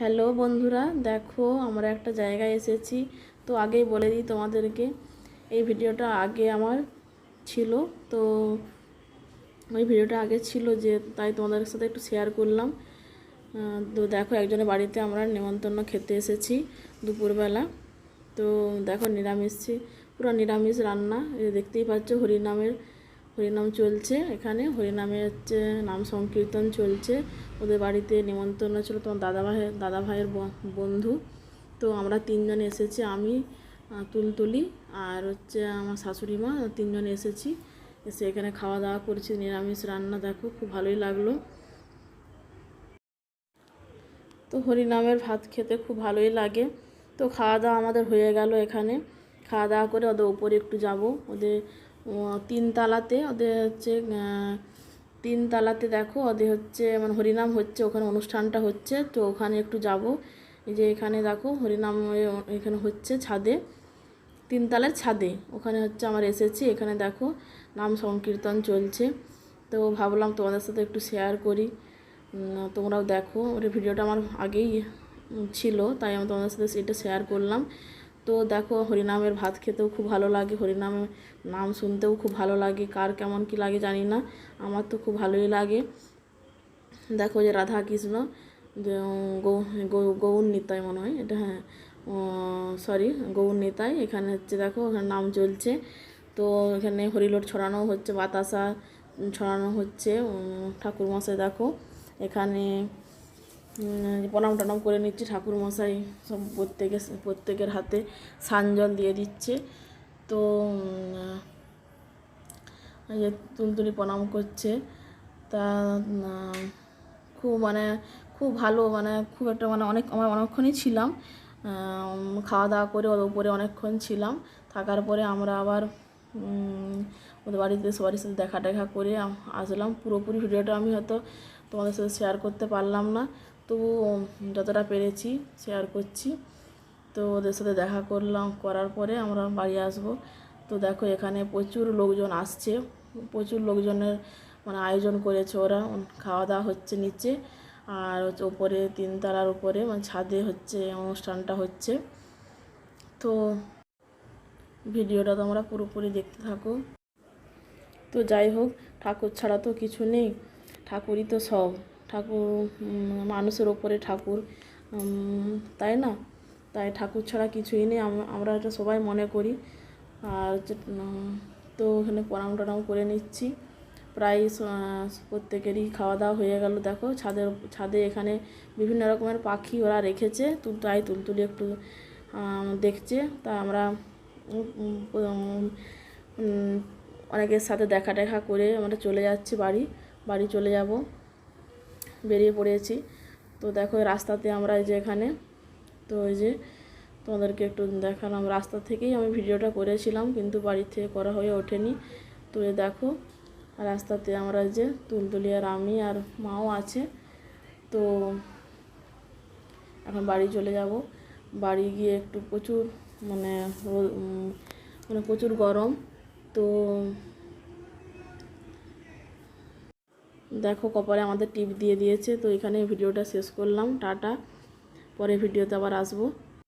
Hello বন্ধুরা, দেখো আমরা একটা জায়গায় এসেছি। তো আগেই বলে দিই তোমাদেরকে, এই ভিডিওটা আগে আমার ছিল। তো ওই ভিডিওটা আগে ছিল যে তাই তোমাদের সাথে একটু শেয়ার করলাম। তো দেখো একজনের বাড়িতে আমরা নেমন্তন্ন খেতে এসেছি দুপুরবেলা। তো দেখো নিরামিষ, পুরো নিরামিষ রান্না। দেখতেই পাচ্ছ হরিনামের হরিনাম চলছে এখানে। হরিনামের হচ্ছে নাম সংকীর্তন চলছে। ওদের বাড়িতে নিমন্ত্রণ ছিল তোমার দাদা ভাইয়ের দাদা ভাইয়ের বন্ধু। তো আমরা তিনজন এসেছি, আমি তুলতুলি আর হচ্ছে আমার শাশুড়ি মা, তিনজন এসেছি। এসে এখানে খাওয়া দাওয়া করেছি, নিরামিষ রান্না, দেখো, খুব ভালোই লাগল। তো হরিনামের ভাত খেতে খুব ভালোই লাগে। তো খাওয়া দাওয়া আমাদের হয়ে গেল এখানে। খাওয়া দাওয়া করে ওদের উপরে একটু যাব। ওদের উম, তিন তালাতে ওদের হচ্ছে তিন তালাতে দেখো ওদের হচ্ছে মানে হরিনাম হচ্ছে ওখানে অনুষ্ঠানটা হচ্ছে তো ওখানে একটু যাব। এই যে এখানে দেখো হরিনাম এখানে হচ্ছে ছাদে তিনতলার ছাদে ওখানে হচ্ছে আমার এসেছি এখানে দেখো নাম সংকীর্তন চলছে। তো ভাবলাম তোমাদের সাথে একটু শেয়ার করি। তোমরাও দেখো ওর ভিডিওটা আমার আগেই ছিল তাই আমি তোমাদের সাথে এটা শেয়ার করলাম। তো দেখো হরিনামের ভাত খেতেও খুব ভালো লাগে হরিনামের নাম শুনতেও খুব ভালো লাগে, কার কেমন কি লাগে জানি না, আমার তো খুব ভালোই লাগে। দেখো যে রাধা কৃষ্ণ যে গৌ, গৌ- গৌর নিতাই মনে হয়, এটা হ্যাঁ সরি গৌর নিতাই, এখানে হচ্ছে দেখো এখানে নাম চলছে, তো এখানে হরিলোট ছড়ানো হচ্ছে, বাতাসা ছড়ানো হচ্ছে ঠাকুরমশাই দেখো, এখানে প্রণাম টনাম করে নিচ্ছে ঠাকুরমশাই। সব প্রত্যেকের প্রত্যেকের হাতে সানজল দিয়ে দিচ্ছে। তো যে তুলতুলি প্রণাম করছে। তা খুব মানে খুব ভালো মানে খুব একটা মানে অনেক, আমরা অনেকক্ষণই ছিলাম। খাওয়া দাওয়া করে ওদের উপরে অনেকক্ষণ ছিলাম। থাকার পরে আমরা আবার ওদের বাড়িতে সবার সাথে দেখা টেখা করে আসলাম। পুরোপুরি ভিডিওটা আমি হয়তো তোমাদের সাথে শেয়ার করতে পারলাম না। তবু যতটা পেরেছি শেয়ার করছি। তো ওদের সাথে দেখা করলাম, করার পরে আমরা বাড়ি আসব। তো দেখো এখানে প্রচুর লোকজন আসছে। প্রচুর লোকজনের মানে আয়োজন করেছে ওরা। খাওয়া দাওয়া হচ্ছে নিচে। আর হচ্ছে ওপরে তিনতলার উপরে মানে ছাদে হচ্ছে অনুষ্ঠানটা হচ্ছে। তো ভিডিওটা তোমরা পুরোপুরি দেখতে থাকো। তো যাই হোক, ঠাকুর ছাড়া তো কিছু নেই। ঠাকুরই তো সব। ঠাকুর মানুষের ওপরে ঠাকুর তাই না? তাই ঠাকুর ছাড়া কিছুই নেই। আমরা এটা সবাই মনে করি। আর তো ওখানে প্রণাম টনাম করে নিচ্ছি। প্রায় প্রত্যেকেরই খাওয়া দাওয়া হয়ে গেল। দেখো, ছাদের ছাদে এখানে বিভিন্ন রকমের পাখি ওরা রেখেছে। তো তাই তুলতুলি একটু দেখছে। তা আমরা অনেকের সাথে দেখা টেখা করে আমরা চলে যাচ্ছি বাড়ি। বাড়ি চলে যাব। বেরিয়ে পড়েছি। তো দেখো রাস্তাতে আমরা এই যে এখানে, তো ওই যে তোমাদেরকে একটু দেখালাম। রাস্তা থেকেই আমি ভিডিওটা করেছিলাম, কিন্তু বাড়ি থেকে করা হয়ে ওঠেনি। তো এই দেখো, রাস্তাতে আমরা যে তুলতুলি আর আমি আর মাও আছে। তো এখন বাড়ি চলে যাব। বাড়ি গিয়ে একটু প্রচুর মানে মানে প্রচুর গরম। তো দেখো কপালে আমাদের টিপ দিয়ে দিয়েছে, তো এখানে ভিডিওটা শেষ করলাম, টাটা। পরে ভিডিওতে আবার আসব।